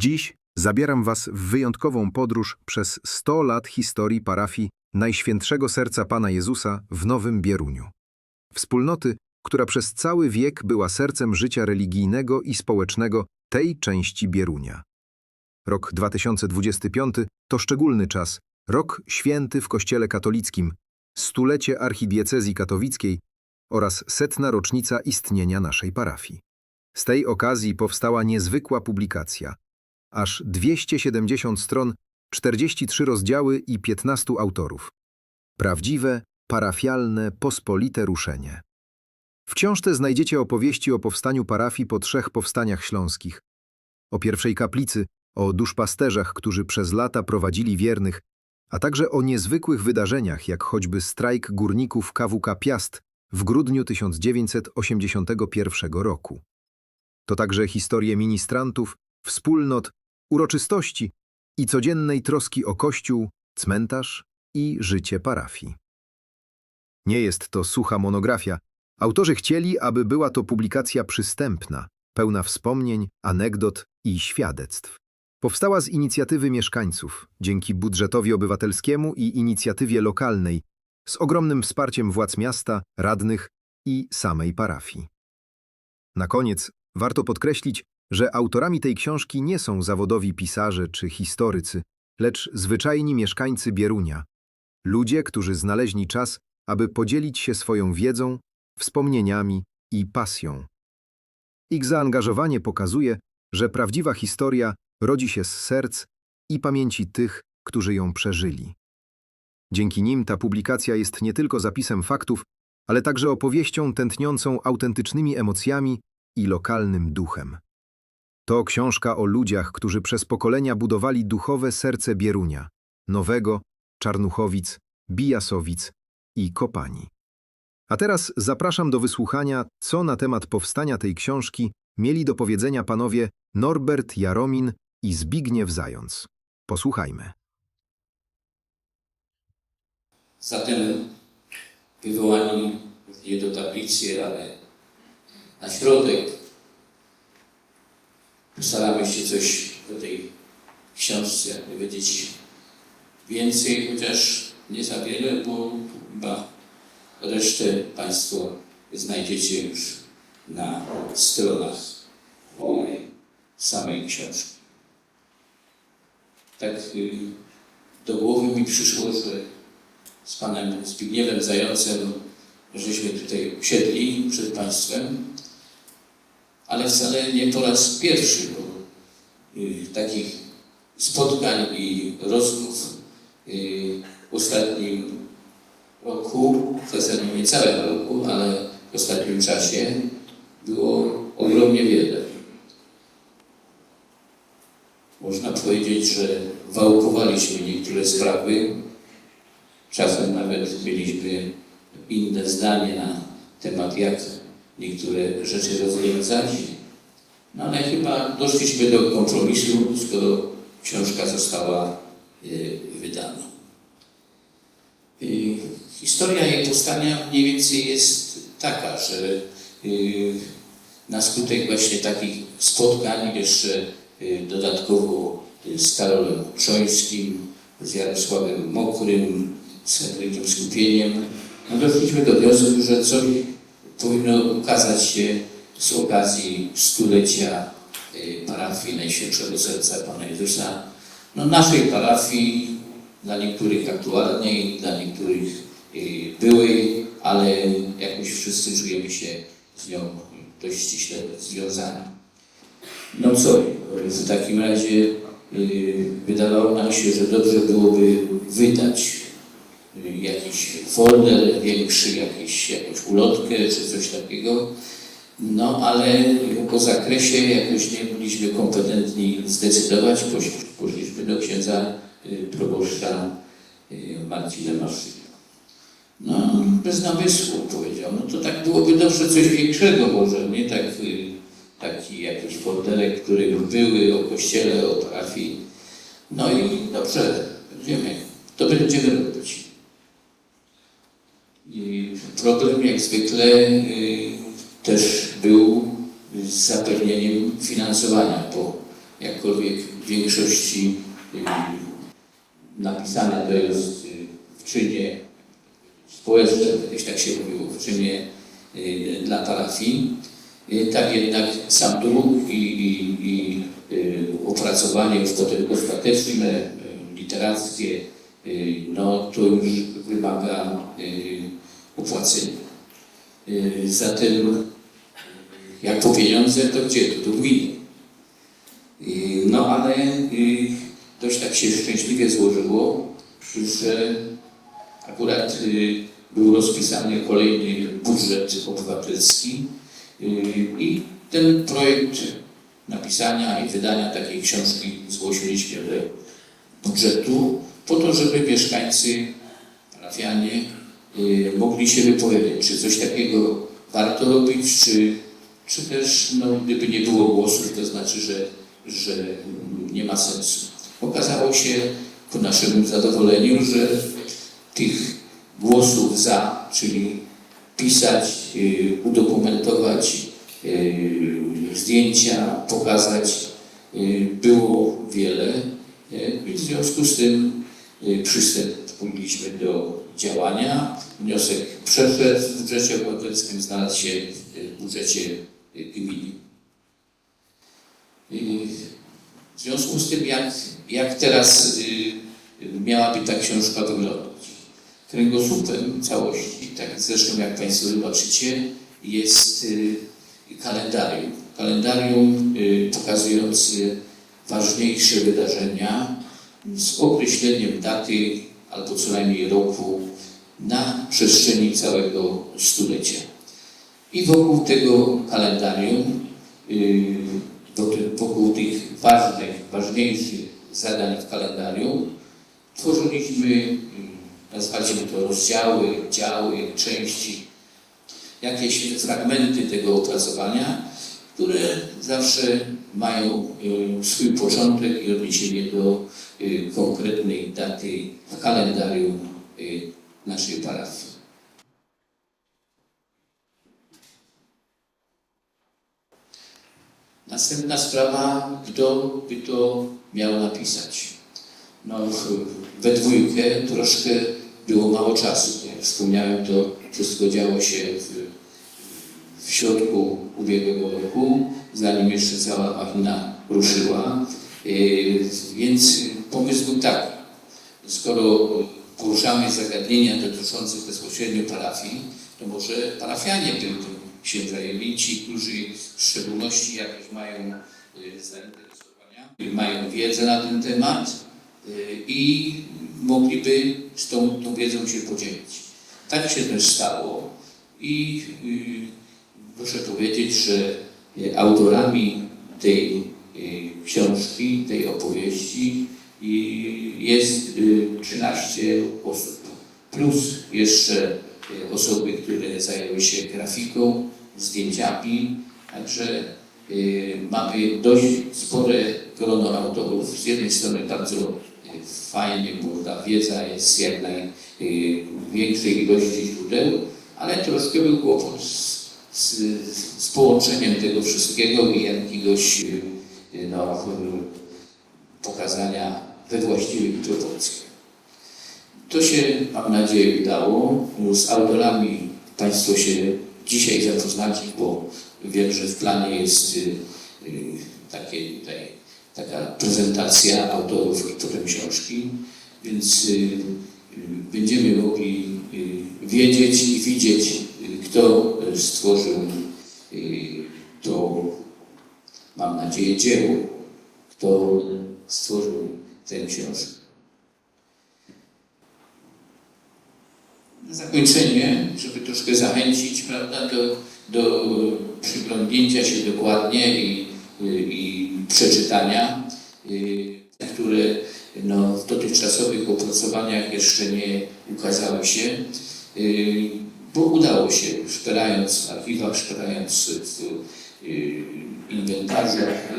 Dziś zabieram Was w wyjątkową podróż przez 100 lat historii parafii Najświętszego Serca Pana Jezusa w Nowym Bieruniu. Wspólnoty, która przez cały wiek była sercem życia religijnego i społecznego tej części Bierunia. Rok 2025 to szczególny czas, rok święty w Kościele katolickim, stulecie archidiecezji katowickiej oraz setna rocznica istnienia naszej parafii. Z tej okazji powstała niezwykła publikacja. Aż 270 stron, 43 rozdziały i 15 autorów. Prawdziwe, parafialne, pospolite ruszenie. W książce znajdziecie opowieści o powstaniu parafii po trzech powstaniach śląskich. O pierwszej kaplicy, o duszpasterzach, którzy przez lata prowadzili wiernych, a także o niezwykłych wydarzeniach, jak choćby strajk górników KWK Piast w grudniu 1981 roku. To także historie ministrantów, wspólnot, uroczystości i codziennej troski o kościół, cmentarz i życie parafii. Nie jest to sucha monografia. Autorzy chcieli, aby była to publikacja przystępna, pełna wspomnień, anegdot i świadectw. Powstała z inicjatywy mieszkańców, dzięki budżetowi obywatelskiemu i inicjatywie lokalnej, z ogromnym wsparciem władz miasta, radnych i samej parafii. Na koniec warto podkreślić, że autorami tej książki nie są zawodowi pisarze czy historycy, lecz zwyczajni mieszkańcy Bierunia, ludzie, którzy znaleźli czas, aby podzielić się swoją wiedzą, wspomnieniami i pasją. Ich zaangażowanie pokazuje, że prawdziwa historia rodzi się z serc i pamięci tych, którzy ją przeżyli. Dzięki nim ta publikacja jest nie tylko zapisem faktów, ale także opowieścią tętniącą autentycznymi emocjami i lokalnym duchem. To książka o ludziach, którzy przez pokolenia budowali duchowe serce Bierunia, Nowego, Czarnuchowic, Bijasowic i Kopani. A teraz zapraszam do wysłuchania, co na temat powstania tej książki mieli do powiedzenia panowie Norbert Jaromin i Zbigniew Zając. Posłuchajmy. Zatem wywołani nie do tablicy, ale na środek postaramy się coś o tej książce jakby wiedzieć więcej, chociaż nie za wiele, bo chyba resztę Państwo znajdziecie już na stronach mojej samej książki. Tak y, do głowy mi przyszło, że z panem Zbigniewem Zającem żeśmy tutaj usiedli przed Państwem, ale wcale nie po raz pierwszy, bo y, takich spotkań i rozmów y, w ostatnim roku, w zasadzie nie całym roku, ale w ostatnim czasie było ogromnie wiele. Można powiedzieć, że wałkowaliśmy niektóre sprawy, czasem nawet mieliśmy inne zdanie na temat, jak niektóre rzeczy rozwiązać. No ale chyba doszliśmy do kompromisu, skoro książka została y, wydana. Y, historia jej powstania mniej więcej jest taka, że y, na skutek właśnie takich spotkań jeszcze y, dodatkowo y, z Karolem Krzońskim, z Jarosławem Mokrym, z Henrykiem Skupieniem, no doszliśmy do wniosku, że coś powinno ukazać się z okazji stulecia y, parafii Najświętszego Serca Pana Jezusa. No naszej parafii, dla niektórych aktualnej, dla niektórych y, byłej, ale jakoś wszyscy czujemy się z nią dość ściśle związani. No co, w takim razie y, wydawało nam się, że dobrze byłoby wydać jakiś folder większy, jakiś, jakąś ulotkę czy coś takiego. No ale po zakresie jakoś nie byliśmy kompetentni zdecydować. Poszliśmy do księdza y, proboszcza y, Marcina Maszyka. No, bez namysłu powiedział, no to tak byłoby dobrze coś większego może, nie tak, y, taki jakiś folderek, który były o kościele, o parafii. No i dobrze, będziemy, to będziemy robić. Problem jak zwykle y, też był z zapewnieniem finansowania po jakkolwiek w większości y, napisane to jest y, w czynie społecznym, kiedyś tak się mówiło, w czynie dla parafii. Tak jednak sam druk i, i, i opracowanie już potem ostateczne, literackie, no to już wymaga y, opłacenia. Y, Zatem jak po pieniądze, to gdzie? To do gminy. Y, No ale y, dość tak się szczęśliwie złożyło, że akurat y, był rozpisany kolejny budżet obywatelski y, i ten projekt napisania i wydania takiej książki zgłosiliśmy do budżetu po to, żeby mieszkańcy, parafianie y, mogli się wypowiedzieć, czy coś takiego warto robić, czy, czy też no, gdyby nie było głosów, to znaczy, że, że nie ma sensu. Okazało się ku naszemu zadowoleniu, że tych głosów za, czyli pisać, y, udokumentować y, zdjęcia, pokazać, y, było wiele. y, w związku z tym y, przystąpiliśmy do działania. Wniosek przeszedł w budżecie obywatelskim, znalazł się w budżecie gminy. W związku z tym, jak, jak teraz y, miałaby ta książka wyglądać? Kręgosłupem całości, tak zresztą jak Państwo zobaczycie, jest y, kalendarium. Kalendarium y, pokazujące ważniejsze wydarzenia z określeniem daty albo co najmniej roku na przestrzeni całego stulecia. I wokół tego kalendarium, yy, wokół- tych ważnych, ważniejszych zadań w kalendarium, tworzyliśmy, yy, nazwaliśmy to rozdziały, działy, części, jakieś fragmenty tego opracowania, które zawsze mają y, swój początek i odniesienie do y, konkretnej daty w kalendarium y, naszej parafii. Następna sprawa, kto by to miał napisać. No, we dwójkę troszkę było mało czasu. Jak wspomniałem, to wszystko działo się w, w środku ubiegłego roku, zanim jeszcze cała machina ruszyła. Yy, Więc pomysł był taki, skoro poruszamy zagadnienia dotyczące bezpośrednio parafii, to może parafianie tym się zajęli, ci, którzy w szczególności jakieś mają y, zainteresowania, mają wiedzę na ten temat y, i mogliby z tą, tą wiedzą się podzielić. Tak się też stało i y, proszę powiedzieć, że y, autorami tej y, książki, tej opowieści jest y, 13 osób. Plus jeszcze osoby, które zajęły się grafiką, zdjęciami. Także mamy dość spore grono autorów. Z jednej strony bardzo fajnie, bo ta wiedza jest z jak największej ilości źródeł, ale troszkę był kłopot z, z, z połączeniem tego wszystkiego i jakiegoś y, no, pokazania we właściwych proporcjach. To się, mam nadzieję, udało. Z autorami Państwo się dzisiaj zapoznacie, bo wiem, że w planie jest y, y, takie tutaj, taka prezentacja autorów autorem książki, więc będziemy mogli wiedzieć i widzieć, kto stworzył to, mam nadzieję, dzieło, kto stworzył tę książkę. Na zakończenie, żeby troszkę zachęcić prawda, do, do przyglądnięcia się dokładnie i, i przeczytania, y, które no, w dotychczasowych opracowaniach jeszcze nie ukazały się, y, bo udało się, szperając w archiwach, szperając w y, inwentarzach,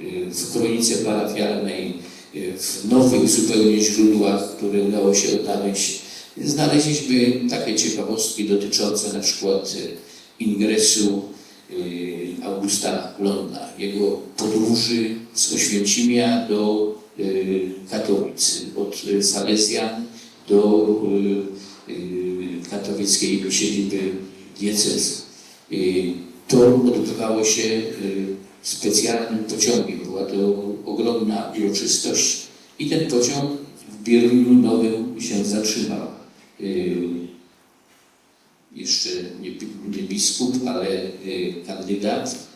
y, y, w kronice parafialnej, y, w nowych zupełnie źródłach, które udało się odnaleźć, znaleźliśmy takie ciekawostki dotyczące na przykład y, ingresu y, Augusta Londa, jego podróży z Oświęcimia do y, Katowic, od y, Salezjan do y, katowickiej siedziby diecezy. Y, To odbywało się y, specjalnym pociągiem, była to ogromna uroczystość i ten pociąg w Bieruniu Nowym się zatrzymał. Y, jeszcze nie, biskup, ale kandydat,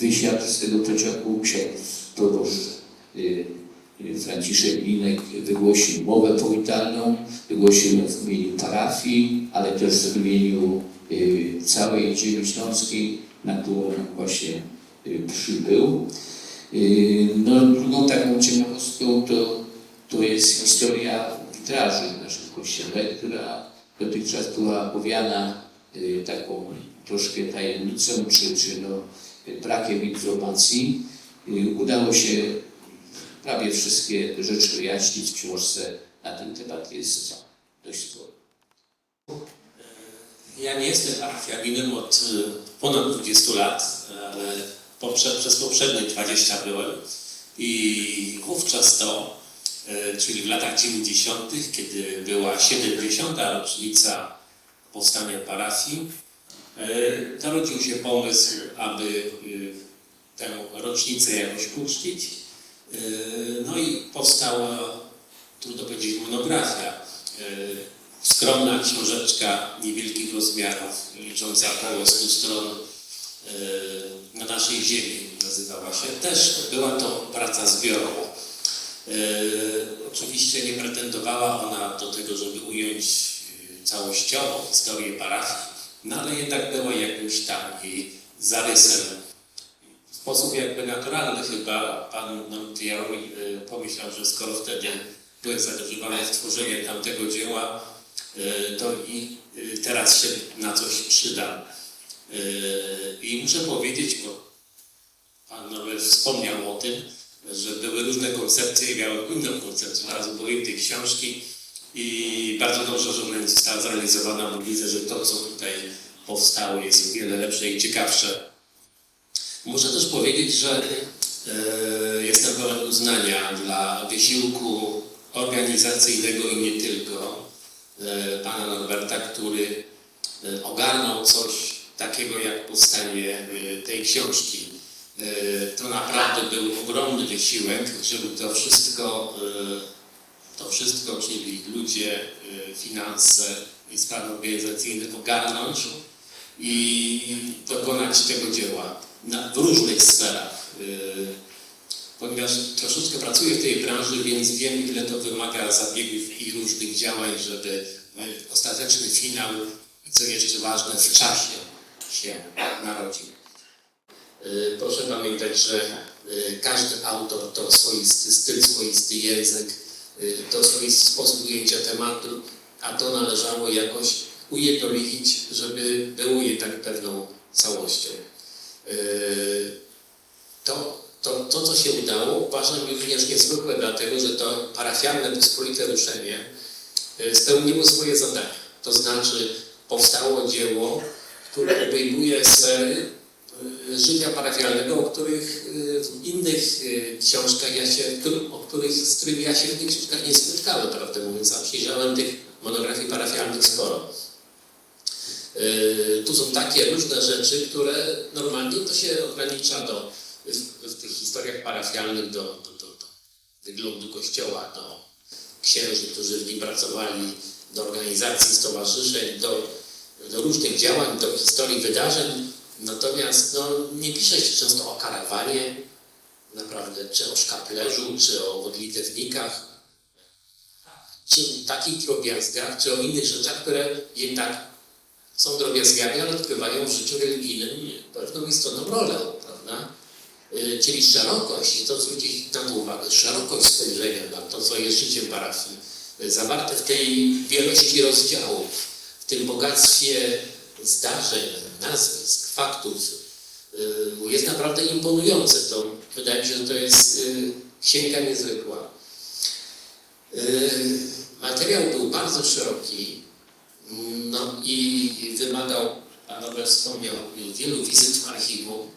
wysiadł z tego pociągu ksiądz proboszcz Franciszek Linek wygłosił mowę powitalną, wygłosił ją w imieniu parafii, ale też w imieniu y, całej ziemi śląskiej, na którą właśnie y, przybył. Y, No, drugą taką ciekawostką to, to jest historia witraży w naszym kościele, która dotychczas była owiana taką troszkę tajemnicą, czy, czy no, brakiem informacji. Udało się prawie wszystkie rzeczy wyjaśnić w książce. Na ten temat jest dość sporo. Ja nie jestem parafianinem od y, ponad 20 lat, ale poprze, przez poprzednie 20 byłem i wówczas to, y, czyli w latach 90., kiedy była 70. rocznica powstania parafii, y, narodził się pomysł, aby tę rocznicę jakoś uczcić. Y, No i powstała, trudno powiedzieć, monografia. y, Skromna książeczka niewielkich rozmiarów, licząca około 100 stron y, na naszej ziemi nazywała się. Też była to praca zbiorowa. Oczywiście nie pretendowała ona do tego, żeby ująć całościowo historię parafii, no ale jednak była jakimś tam jej zarysem sposób jakby naturalny chyba pan Namtiały y, pomyślał, że skoro wtedy byłem zaangażowany w tworzenie tamtego dzieła, y, to i y, teraz się na coś przydam. Y, I muszę powiedzieć, bo pan Nowel wspomniał o tym, że były różne koncepcje i miałem inną koncepcję. Znalazłem były inne książki i bardzo dobrze, że ona została zrealizowana, bo widzę, że to, co tutaj powstało jest wiele lepsze i ciekawsze Muszę też powiedzieć, że e, jestem pełen uznania dla wysiłku organizacyjnego i nie tylko e, pana Norberta, który e, ogarnął coś takiego jak powstanie e, tej książki. E, to naprawdę był ogromny wysiłek, żeby to wszystko, e, to wszystko, czyli ludzie, e, finanse i sprawy organizacyjne ogarnąć i dokonać tego dzieła na, w różnych sferach. Yy, Ponieważ troszeczkę pracuję w tej branży, więc wiem, ile to wymaga zabiegów i różnych działań, żeby yy, ostateczny finał, co jeszcze ważne, w czasie się narodził. Yy, Proszę pamiętać, że każdy autor to swoisty styl, swoisty język, to swoisty sposób ujęcia tematu, a to należało jakoś ujednolicić, żeby było jednak pewną całością. Yy, To, to, to, co się udało, uważam również niezwykłe, dlatego że to parafialne pospolite ruszenie yy, spełniło swoje zadanie. To znaczy powstało dzieło, które obejmuje sfery yy, życia parafialnego, o których yy, w innych yy, książkach ja się, o których, z którymi ja się w tych książkach nie spotkałem, prawdę mówiąc, a przyjrzałem tych monografii parafialnych sporo. Yy, Tu są takie różne rzeczy, które normalnie to się ogranicza do, w, w tych historiach parafialnych do, do, do, do wyglądu kościoła, do księży, którzy w nim pracowali, do organizacji, stowarzyszeń, do, do różnych działań, do historii wydarzeń. Natomiast no, nie pisze się często o karawanie, naprawdę, czy o szkaplerzu, czy o modlitewnikach, czy takich drobiazgach, czy o innych rzeczach, które jednak są drobiazgami, ale odgrywają w życiu religijnym pewną istotną rolę, prawda? Y, Czyli szerokość, i to zwrócić na to uwagę, szerokość spojrzenia na to, co jest życiem parafii, y, zawarte w tej wielości rozdziałów, w tym bogactwie zdarzeń, nazwisk, faktów, y, jest naprawdę imponujące. To wydaje mi się, że to jest księga niezwykła. Materiał był bardzo szeroki, no i wymagał kolega Nobel wspomniał wielu wizyt w archiwum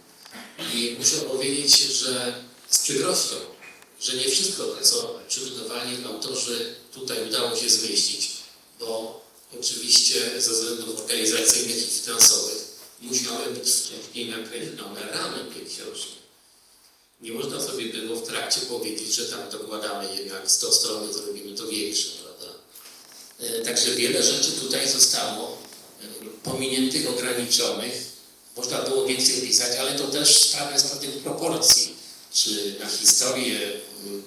i muszę powiedzieć, że z przykrością, że nie wszystko to, co przygotowali autorzy tutaj udało się zmieścić, bo oczywiście ze względów organizacyjnych i finansowych musiały być wcześniej nakreślone ramy tej książki. Nie można sobie było w trakcie powiedzieć, że tam dokładamy jednak 100 stron, zrobimy to większe? E, Także wiele rzeczy tutaj zostało e, pominiętych, ograniczonych. Można było więcej pisać, ale to też sprawa jest pewnych proporcji. Czy na historię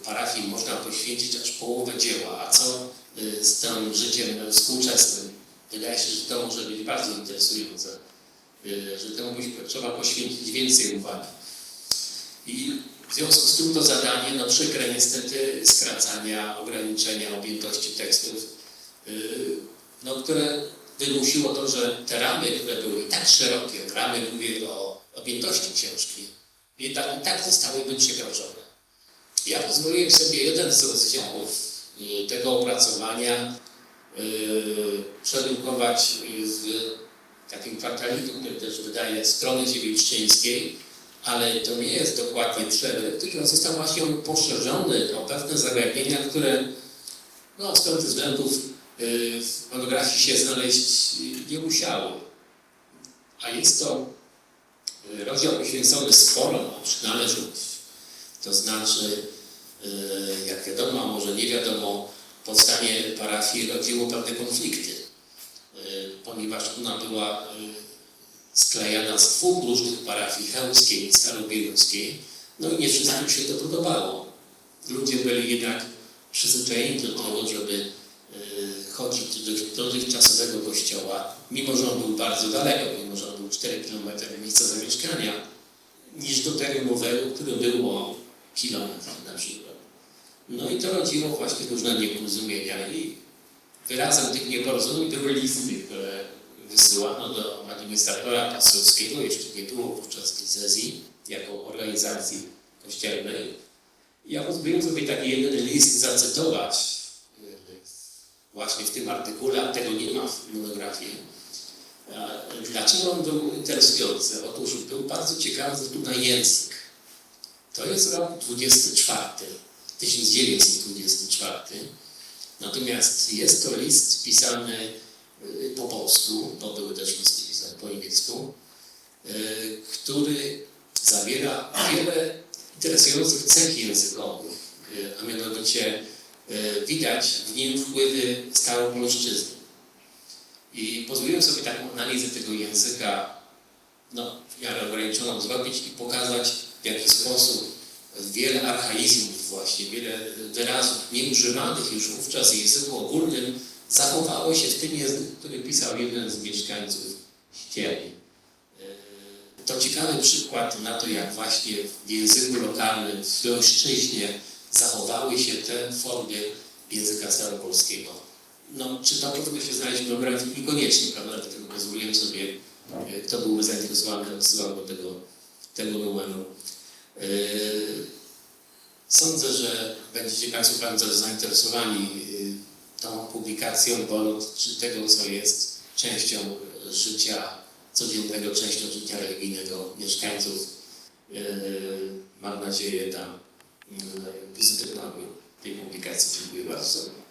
parafii można poświęcić aż połowę dzieła, a co y, z tym życiem współczesnym? Wydaje się, że to może być bardzo interesujące, że temu trzeba poświęcić więcej uwagi. I w związku z tym to zadanie, no przykre niestety, skracania, ograniczenia objętości tekstów, no, które wymusiło to, że te ramy, które były tak szerokie, ramy mówię o objętości książki, jednak i tak zostałyby przekroczone. Ja pozwoliłem sobie jeden z rozdziałów yy, tego opracowania yy, przedrukować w takim kwartaliku, który też wydaje strony dziewięćczyńskiej, ale to nie jest dokładnie przeryw, tylko został właśnie on poszerzony o pewne zagadnienia, które no, z pewnych względów y, w monografii się znaleźć y, nie musiały. A jest to y, rozdział poświęcony sporom o przynależność. To znaczy, y, jak wiadomo, a może nie wiadomo, powstanie parafii rodziło pewne konflikty, y, ponieważ ona była y, sklejana z dwóch różnych parafii, chełmskiej i starobieluskiej, no i nie wszystkim się to podobało. Ludzie byli jednak przyzwyczajeni do tego, żeby do dotychczasowego kościoła, mimo że on był bardzo daleko, mimo że on był 4 km od miejsca zamieszkania, niż do tego nowego, który było kilometr na przykład. No i to rodziło właśnie różne nieporozumienia i wyrazem tych nieporozumień były listy, które wysyłano do administratora pasowskiego, jeszcze nie było wówczas diecezji, jako organizacji kościelnej. Ja pozwoliłem sobie taki jeden list zacytować właśnie w tym artykule, a tego nie ma w monografii. Dlaczego on był interesujący? Otóż był bardzo ciekawy ze na język. To jest rok 24, 1924. Natomiast jest to list pisany y, po polsku, bo były też listy pisane po niemiecku, y, który zawiera wiele interesujących cech językowych, y, a mianowicie widać w nim wpływy staropolszczyzny. I pozwoliłem sobie taką analizę tego języka no, w miarę ograniczoną zrobić i pokazać, w jaki sposób wiele archaizmów właśnie, wiele wyrazów nieużywanych już wówczas w języku ogólnym zachowało się w tym języku, który pisał jeden z mieszkańców ścieli. E, To ciekawy przykład na to, jak właśnie w języku lokalnym, w Leszczyźnie zachowały się te formy języka staropolskiego. No, czy to powinno się znaleźć w monografii? Niekoniecznie, prawda? Dlatego pozwoliłem sobie, e, kto byłby zainteresowany, odsyłam do tego, tego numeru. E, Sądzę, że będziecie Państwo bardzo zainteresowani y, tą publikacją, bo czy tego, co jest częścią życia codziennego, częścią życia religijnego mieszkańców, y, mam nadzieję, tam y, pozytywną tej publikacji. Dziękuję bardzo.